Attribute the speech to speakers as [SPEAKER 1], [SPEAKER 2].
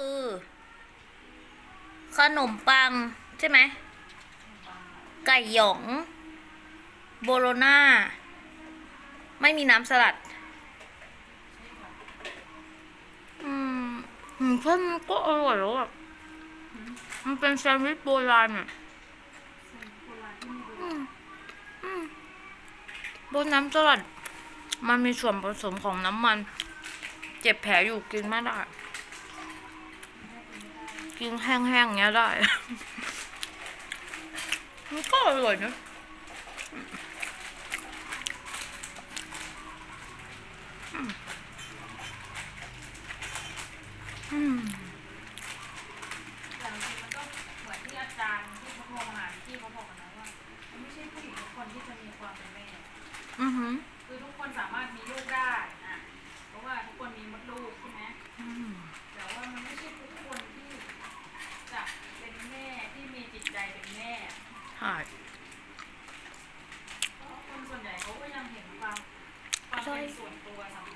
[SPEAKER 1] คือ ขนมปัง ใช่ไหม ไก่หยอง โบโลนาไม่มีน้ำสลัด อืมอืมแค่มก็อร่อยแล้วอะ มันเป็นแซนด์วิชโบราณอะบนน้ำสลัด มันมีส่วนผสมของน้ำมัน เจ็บแผลอยู่กินไม่ได้ กินแห้งๆเงี้ยได้ มันก็อร่อยนะอืม
[SPEAKER 2] แต่จริงๆมันก็เหมือนที่อาจารย์ที่เขาโทรมาหาที่เขาบอกกันนะว่ามันไม่ใช่ผู้หญิงทุกคนที่จะมีความเป็นแม่
[SPEAKER 1] อือหือ
[SPEAKER 2] คือทุกคนสามารถมีลูกได้อะเพราะว่าทุกคนมีมดลูกใช่ไหม
[SPEAKER 1] อืม
[SPEAKER 2] แต่ว่ามันไม่ใช่ทุกคนที่จะเป็นแม่ที่มีจิตใจเป็นแม่
[SPEAKER 1] ใช่
[SPEAKER 2] คนส่วนใหญ่เขาก็ยังเห็นความความเป็นส่วนตัวสำคัญ